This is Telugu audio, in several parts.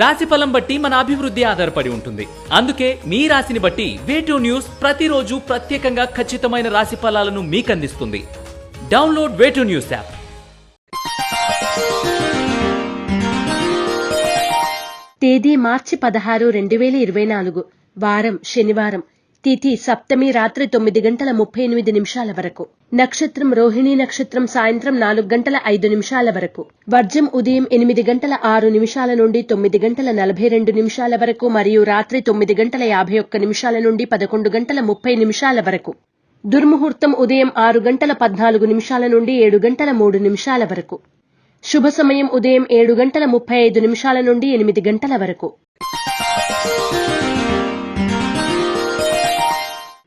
రాశి ఫలం బట్టి మన అభివృద్ధి ఆధారపడి ఉంటుంది. అందుకే మీ రాశిని బట్టి వేటూ న్యూస్ ప్రతిరోజు ప్రత్యేకంగా ఖచ్చితమైన రాశి ఫలాలను మీకు అందిస్తుంది డౌన్లోడ్ వేటూ న్యూస్ యాప్ తేదీ మార్చి పదహారు రెండు వేల ఇరవై నాలుగు. వారం శనివారం. తిథి సప్తమి రాత్రి తొమ్మిది గంటల ముప్పై ఎనిమిది నిమిషాల వరకు. నక్షత్రం రోహిణి నక్షత్రం సాయంత్రం నాలుగు గంటల ఐదు నిమిషాల వరకు. వర్జం ఉదయం ఎనిమిది గంటల ఆరు నిమిషాల నుండి తొమ్మిది గంటల నలభై రెండు నిమిషాల వరకు మరియు రాత్రి తొమ్మిది గంటల యాభై ఒక్క నిమిషాల నుండి పదకొండు గంటల ముప్పై నిమిషాల వరకు. దుర్ముహూర్తం ఉదయం ఆరు గంటల పద్నాలుగు నిమిషాల నుండి ఏడు గంటల మూడు నిమిషాల వరకు. శుభ సమయం ఉదయం ఏడు గంటల ముప్పై ఐదు నిమిషాల నుండి ఎనిమిది గంటల వరకు.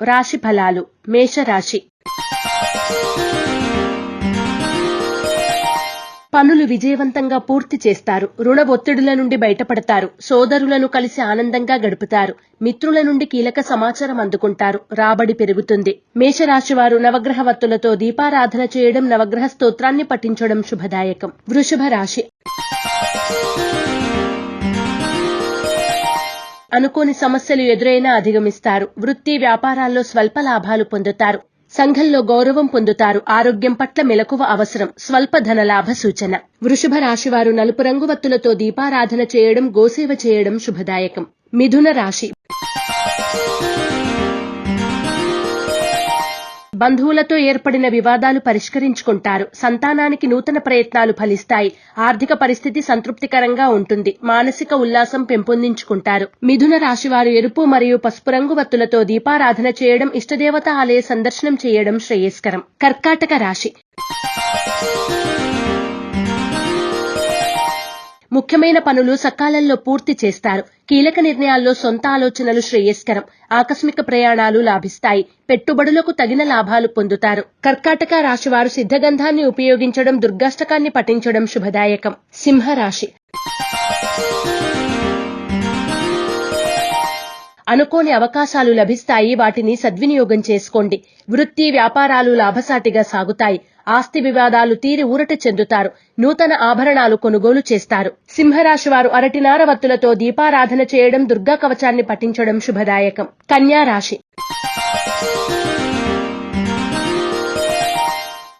రాశి ఫలాలు మేషరాశి. పనులు విజయవంతంగా పూర్తి చేస్తారు. రుణ ఒత్తిడుల నుండి బయటపడతారు. సోదరులను కలిసి ఆనందంగా గడుపుతారు. మిత్రుల నుండి కీలక సమాచారం అందుకుంటారు. రాబడి పెరుగుతుంది. మేషరాశివారు నవగ్రహ వత్తులతో దీపారాధన చేయడం నవగ్రహ స్తోత్రాన్ని పఠించడం శుభదాయకం. వృషభ రాశి. అనుకోని సమస్యలు ఎదురైనా అధిగమిస్తారు. వృత్తి వ్యాపారాల్లో స్వల్ప లాభాలు పొందుతారు. సంఘంలో గౌరవం పొందుతారు. ఆరోగ్యం పట్ల మెలకువ అవసరం. స్వల్ప ధన లాభ సూచన. వృషభ రాశి వారు నలుపు రంగు వత్తులతో దీపారాధన చేయడం గోసేవ చేయడం శుభదాయకం. మిథున రాశి. బంధువులతో ఏర్పడిన వివాదాలు పరిష్కరించుకుంటారు. సంతానానికి నూతన ప్రయత్నాలు ఫలిస్తాయి. ఆర్థిక పరిస్థితి సంతృప్తికరంగా ఉంటుంది. మానసిక ఉల్లాసం పెంపొందించుకుంటారు. మిథున రాశి వారు ఎరుపు మరియు పసుపు రంగు వత్తులతో దీపారాధన చేయడం ఇష్టదేవత ఆలయ సందర్శనం చేయడం శ్రేయస్కరం. కర్కాటక రాశి. ముఖ్యమైన పనులు సకాలంలో పూర్తి చేస్తారు. కీలక నిర్ణయాల్లో సొంత ఆలోచనలు శ్రేయస్కరం. ఆకస్మిక ప్రయాణాలు లాభిస్తాయి. పెట్టుబడులకు తగిన లాభాలు పొందుతారు. కర్కాటక రాశి వారు సిద్ధగంధాన్ని ఉపయోగించడం దుర్గాష్టకాన్ని పఠించడం శుభదాయకం. సింహరాశి. అనుకోని అవకాశాలు లభిస్తాయి. వాటిని సద్వినియోగం చేసుకోండి. వృత్తి వ్యాపారాలు లాభసాటిగా సాగుతాయి. ఆస్తి వివాదాలు తీరి ఊరట చెందుతారు. నూతన ఆభరణాలు కొనుగోలు చేస్తారు. సింహరాశి వారు అరటినార వత్తులతో దీపారాధన చేయడం దుర్గా కవచాన్ని పఠించడం శుభదాయకం. కన్యా రాశి.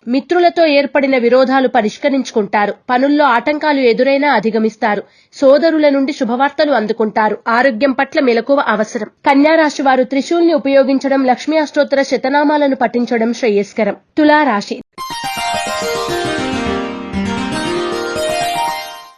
మిత్రులతో ఏర్పడిన విరోధాలు పరిష్కరించుకుంటారు. పనుల్లో ఆటంకాలు ఎదురైనా అధిగమిస్తారు. సోదరుల నుండి శుభవార్తలు అందుకుంటారు. ఆరోగ్యం పట్ల మెలకువ అవసరం. కన్యారాశి వారు త్రిశూల్ని ఉపయోగించడం లక్ష్మీ అష్టోత్తర శతనామాలను పఠించడం శ్రేయస్కరం. తులారాశి.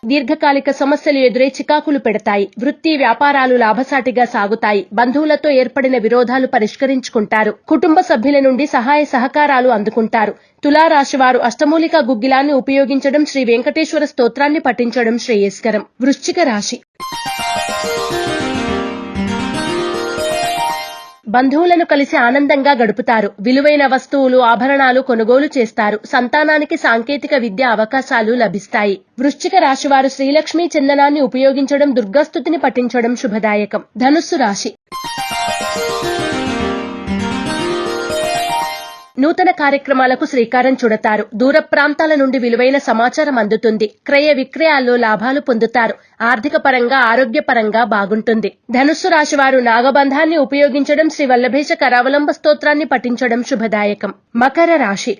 దీర్ఘకాలిక సమస్యలు ఎదురై చికాకులు పెడతాయి. వృత్తి వ్యాపారాలు లాభసాటిగా సాగుతాయి. బంధువులతో ఏర్పడిన విరోధాలు పరిష్కరించుకుంటారు. కుటుంబ సభ్యుల నుండి సహాయ సహకారాలు అందుకుంటారు. తులారాశి వారు అష్టమూలిక గుగ్గిలాన్ని ఉపయోగించడం శ్రీ వెంకటేశ్వర స్తోత్రాన్ని పఠించడం శ్రేయస్కరం. వృశ్చిక రాశి బంధువులను కలిసి ఆనందంగా గడుపుతారు. విలువైన వస్తువులు ఆభరణాలు కొనుగోలు చేస్తారు. సంతానానికి సాంకేతిక విద్య అవకాశాలు లభిస్తాయి. వృశ్చిక రాశి వారు చందనాన్ని ఉపయోగించడం దుర్గాస్తుతిని పఠించడం శుభదాయకం. ధనుస్సు రాశి నూతన కార్యక్రమాలకు శ్రీకారం చుడతారు. దూర ప్రాంతాల నుండి విలువైన సమాచారం అందుతుంది. క్రయ విక్రయాల్లో లాభాలు పొందుతారు. ఆర్థిక పరంగా ఆరోగ్యపరంగా బాగుంటుంది. ధనుస్సు రాశి వారు నాగబంధాన్ని ఉపయోగించడం శ్రీ వల్లభేష కరావలంబ స్తోత్రాన్ని పఠించడం శుభదాయకం. మకర రాశి.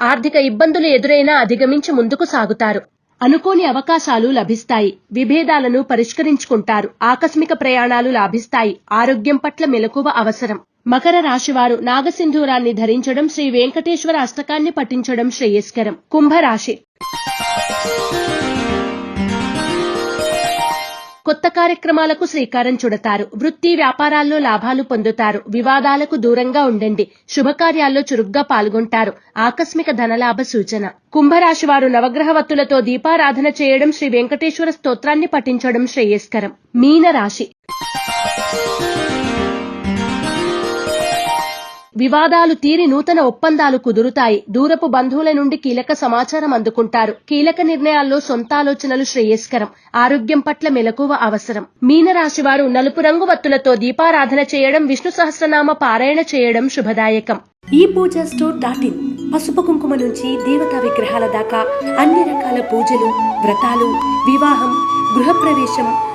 ఆర్థిక ఇబ్బందులు ఎదురైనా అధిగమించి ముందుకు సాగుతారు. అనుకోని అవకాశాలు లభిస్తాయి. విభేదాలను పరిష్కరించుకుంటారు. ఆకస్మిక ప్రయాణాలు లాభిస్తాయి. ఆరోగ్యం పట్ల మెలకువ అవసరం. మకర రాశివారు నాగసింధూరాన్ని ధరించడం శ్రీ వెంకటేశ్వర అష్టకాన్ని పఠించడం శ్రేయస్కరం. కుంభరాశి కొత్త కార్యక్రమాలకు శ్రీకారం చుడతారు. వృత్తి వ్యాపారాల్లో లాభాలు పొందుతారు. వివాదాలకు దూరంగా ఉండండి. శుభకార్యాల్లో చురుగ్గా పాల్గొంటారు. ఆకస్మిక ధనలాభ సూచన. కుంభరాశి వారు నవగ్రహ వత్తులతో దీపారాధన చేయడం శ్రీ వెంకటేశ్వర స్తోత్రాన్ని పఠించడం శ్రేయస్కరం. మీన రాశి వివాదాలు తీరి నూతన ఒప్పందాలు కుదురుతాయి. దూరపు బంధువుల నుండి కీలక సమాచారం అందుకుంటారు. కీలక నిర్ణయాల్లో సొంత ఆలోచనలు శ్రేయస్కరం. ఆరోగ్యం పట్ల మెలకువ అవసరం. మీనరాశి వారు నలుపు రంగు వత్తులతో దీపారాధన చేయడం విష్ణు సహస్రనామ పారాయణ చేయడం శుభదాయకం. ఈ పూజ స్టోర్ డాట్ ఇన్ పసుపు కుంకుమ నుంచి దేవతా విగ్రహాల దాకా అన్ని రకాల పూజలు వ్రతాలు వివాహం గృహప్రవేశం